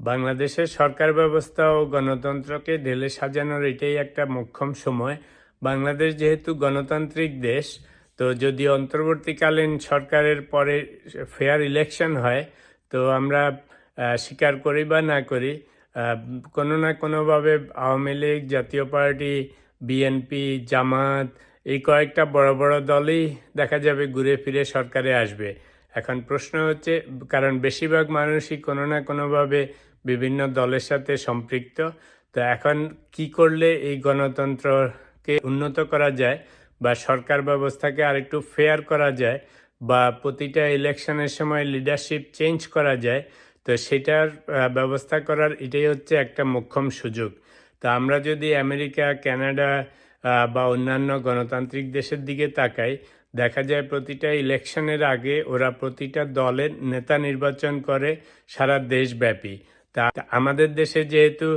বাংলাদেশের সরকার ব্যবস্থা ও গণতন্ত্রকে ঢেলে সাজানোর এটাই একটা মোক্ষম সময়। বাংলাদেশ যেহেতু গণতান্ত্রিক দেশ, তো যদি অন্তর্বর্তীকালীন সরকারের পরে ফেয়ার ইলেকশন হয়, তো আমরা স্বীকার করি বা না করি কোনো না কোনোভাবে আওয়ামী লীগ, জাতীয় পার্টি, বিএনপি, জামাত, এই কয়েকটা বড় বড় দলই দেখা যাবে ঘুরে ফিরে সরকারে আসবে। এখন প্রশ্ন হচ্ছে, কারণ বেশিরভাগ মানুষই কোনো না কোনোভাবে বিভিন্ন দলের সাথে সম্পৃক্ত। তো এখন কি করলে এই গণতন্ত্রকে উন্নত করা যায় বা সরকার ব্যবস্থাকে আরেকটু ফেয়ার করা যায় বা প্রতিটা ইলেকশনের সময় লিডারশিপ চেঞ্জ করা যায়, তো সেটার ব্যবস্থা করার এটাই হচ্ছে একটা মোক্ষম সুযোগ। তো আমরা যদি আমেরিকা, কানাডা বা অন্যান্য গণতান্ত্রিক দেশের দিকে তাকাই দেখা যায় প্রতিটা ইলেকশনের আগে ওরা প্রতিটা দলের নেতা নির্বাচন করে সারা দেশব্যাপী। তা আমাদের দেশে যেহেতু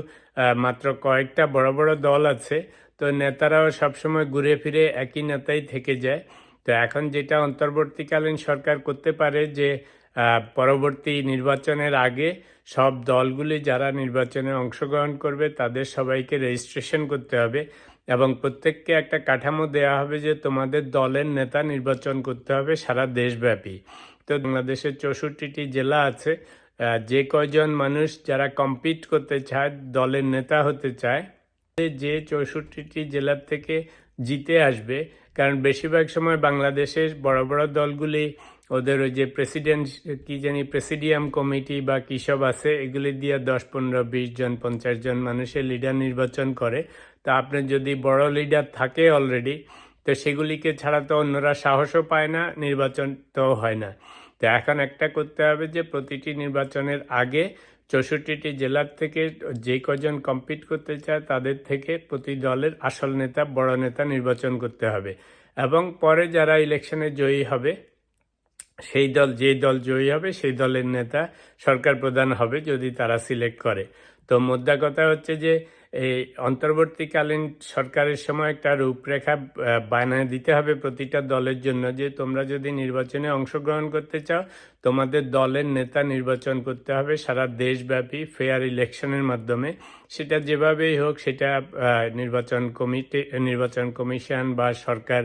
মাত্র কয়েকটা বড় বড় দল আছে, তো নেতারাও সবসময় ঘুরে ফিরে একই নেতাই থেকে যায়। তো এখন যেটা অন্তর্বর্তীকালীন সরকার করতে পারে যে পরবর্তী নির্বাচনের আগে সব দলগুলি যারা নির্বাচনে অংশগ্রহণ করবে তাদের সবাইকে রেজিস্ট্রেশন করতে হবে। এবং প্রত্যেককে একটা কাঠামো দেওয়া হবে যে তোমাদের দলের নেতা নির্বাচন করতে হবে সারা দেশব্যাপী। তো বাংলাদেশের চৌষট্টিটি জেলা আছে যে কয়জন মানুষ যারা কম্পিট করতে চায়, দলের নেতা হতে চায় যে চৌষট্টিটি জেলার থেকে জিতে আসবে। কারণ বেশিরভাগ সময় বাংলাদেশের বড় বড় দলগুলি ওদের ওই যে প্রেসিডেন্ট কি জানি প্রেসিডিয়াম কমিটি বা কী সব আছে, এগুলি দিয়ে দশ, পনেরো, বিশ জন, পঞ্চাশ জন মানুষের লিডার নির্বাচন করে। তা আপনার যদি বড় লিডার থাকে অলরেডি তো সেগুলিকে ছাড়া তো অন্যরা সাহসও পায় না, নির্বাচন তো হয় না। তো এখন একটা করতে হবে যে, প্রতিটি নির্বাচনের আগে চৌষট্টিটি জেলার থেকে যে কজন কম্পিট করতে চায়, তাদের থেকে প্রতি দলের আসল নেতা, বড় নেতা নির্বাচন করতে হবে। এবং পরে যারা ইলেকশনে জয়ী হবে সেই দল যে দল জয়ী হবে, সেই দলের নেতা সরকার প্রধান হবে যদি তারা সিলেক্ট করে। তো মোদ্দা কথা হচ্ছে যে এই অন্তর্বর্তীকালীন সরকারের সময় একটা রূপরেখা বানায় দিতে হবে প্রতিটা দলের জন্য যে তোমরা যদি নির্বাচনে অংশগ্রহণ করতে চাও, তোমাদের দলের নেতা নির্বাচন করতে হবে সারা দেশব্যাপী ফেয়ার ইলেকশনের মাধ্যমে। সেটা যেভাবেই হোক, সেটা নির্বাচন কমিটি, নির্বাচন কমিশন বা সরকার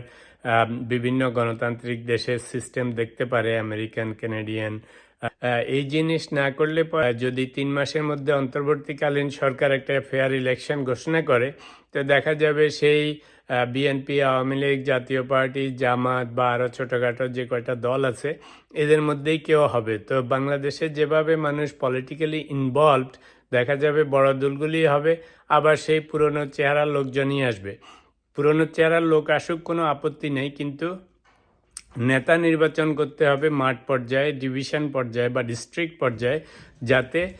বিভিন্ন গণতান্ত্রিক দেশের সিস্টেম দেখতে পারে আমেরিকান কানাডিয়ান এই জিনিস না করলে যদি তিন মাসের মধ্যে অন্তর্বর্তীকালীন সরকার একটা ফেয়ার ইলেকশন ঘোষণা করে, তো দেখা যাবে সেই বিএনপি আওয়ামী লীগ, জাতীয় পার্টি, জামাত বা আরও ছোটোখাটো যে কয়টা দল আছে, এদের মধ্যেই কেউ হবে। তো বাংলাদেশে যেভাবে মানুষ পলিটিক্যালি ইনভলভড দেখা যাবে বড় দলগুলি হবে, আবার সেই পুরনো চেহারা লোকজনই আসবে। পুরনো চেহারার লোক আসুক কোনো আপত্তি নেই, কিন্তু নেতা নির্বাচন করতে হবে মাঠ পর্যায়ে, ডিভিশন পর্যায়ে বা ডিস্ট্রিক্ট পর্যায়ে যাতে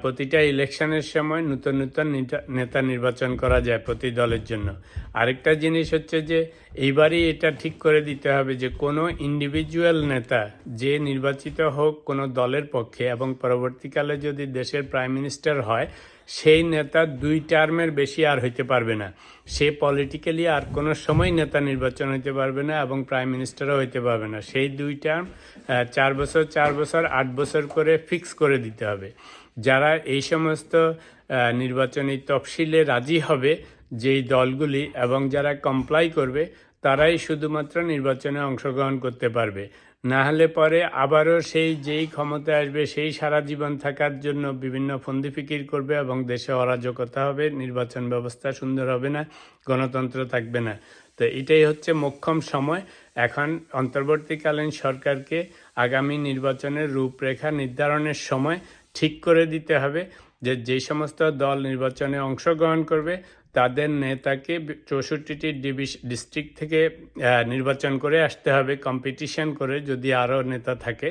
প্রতিটা ইলেকশনের সময় নতুন নতুন নেতা- নির্বাচন করা যায় প্রতি দলের জন্য। আরেকটা জিনিস হচ্ছে যে, এইবারই এটা ঠিক করে দিতে হবে যে, কোনো ইন্ডিভিজুয়াল নেতা যে নির্বাচিত হোক কোনো দলের পক্ষে এবং পরবর্তীকালে যদি দেশের প্রাইম মিনিস্টার হয় সেই নেতা দুই টার্মের বেশি আর হইতে পারবে না। সে পলিটিক্যালি আর কোনো সময় নেতা নির্বাচন হইতে পারবে না এবং প্রাইম মিনিস্টারও হইতে পারবে না। সেই দুই টার্ম চার বছর চার বছর, আট বছর করে ফিক্স করে দিতে হবে। যারা এই সমস্ত নির্বাচনী তফসিলে রাজি হবে, যেই দলগুলি এবং যারা কমপ্লাই করবে, তারাই শুধুমাত্র নির্বাচনে অংশগ্রহণ করতে পারবে। না হলে পরে আবারও সেই যেই ক্ষমতায় আসবে, সেই সারা জীবন থাকার জন্য বিভিন্ন ফন্দি ফিকির করবে এবং দেশে অরাজকতা হবে, নির্বাচন ব্যবস্থা সুন্দর হবে না, গণতন্ত্র থাকবে না। তো এটাই হচ্ছে মোক্ষম সময়। এখন অন্তর্বর্তীকালীন সরকারকে আগামী নির্বাচনের রূপরেখা নির্ধারণের সময় ঠিক করে দিতে হবে। যে যেই সমস্ত দল নির্বাচনে অংশগ্রহণ করবে, তাদের নেতাকে চৌষট্টিটি ডিস্ট্রিক্ট থেকে নির্বাচন করে আসতে হবে, কম্পিটিশন করে যদি আরও নেতা থাকে,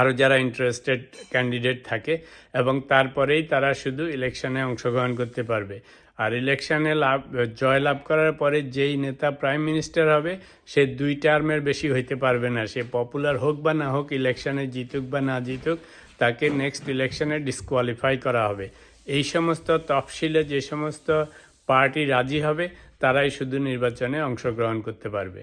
আরও যারা ইন্টারেস্টেড ক্যান্ডিডেট থাকে, এবং তারপরেই তারা শুধু ইলেকশনে অংশগ্রহণ করতে পারবে। আর ইলেকশানে লাভ, জয় লাভ করার পরে যেই নেতা প্রাইম মিনিস্টার হবে, সে দুই টার্মের বেশি হইতে পারবে না। সে পপুলার হোক বা না হোক ইলেকশানে জিতুক বা না জিতুক তাকে নেক্সট ইলেকশনে ডিসকোয়ালিফাই করা হবে। এই সমস্ত তফসিলে যে সমস্ত পার্টি রাজি হবে, তারাই শুধু নির্বাচনে অংশগ্রহণ করতে পারবে।